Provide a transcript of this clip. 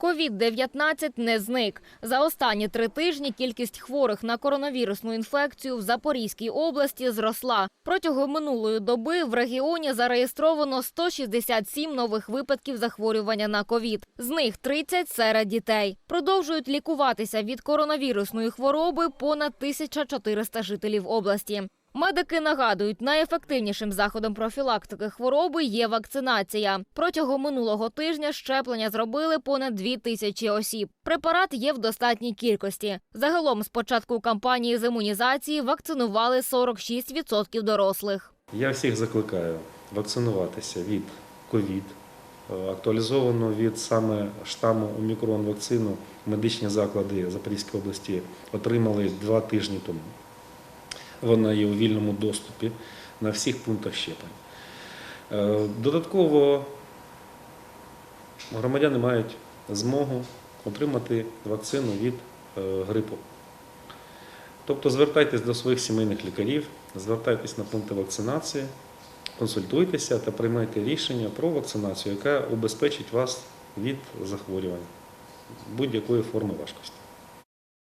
Ковід-19 не зник. За останні три тижні кількість хворих на коронавірусну інфекцію в Запорізькій області зросла. Протягом минулої доби в регіоні зареєстровано 167 нових випадків захворювання на ковід. З них 30 серед дітей. Продовжують лікуватися від коронавірусної хвороби понад 1400 жителів області. Медики нагадують, найефективнішим заходом профілактики хвороби є вакцинація. Протягом минулого тижня щеплення зробили понад дві тисячі осіб. Препарат є в достатній кількості. Загалом з початку кампанії з імунізації вакцинували 46% дорослих. Я всіх закликаю вакцинуватися від ковід. Е, Актуалізовано від саме штаму Омікрон вакцину медичні заклади Запорізької області отримали два тижні тому. Вона є у вільному доступі на всіх пунктах щеплень. Е, Додатково громадяни мають змогу отримати вакцину від е, грипу. Тобто звертайтесь до своїх сімейних лікарів, звертайтесь на пункти вакцинації, консультуйтеся та приймайте рішення про вакцинацію, яка убезпечить вас від захворювань будь-якої форми важкості.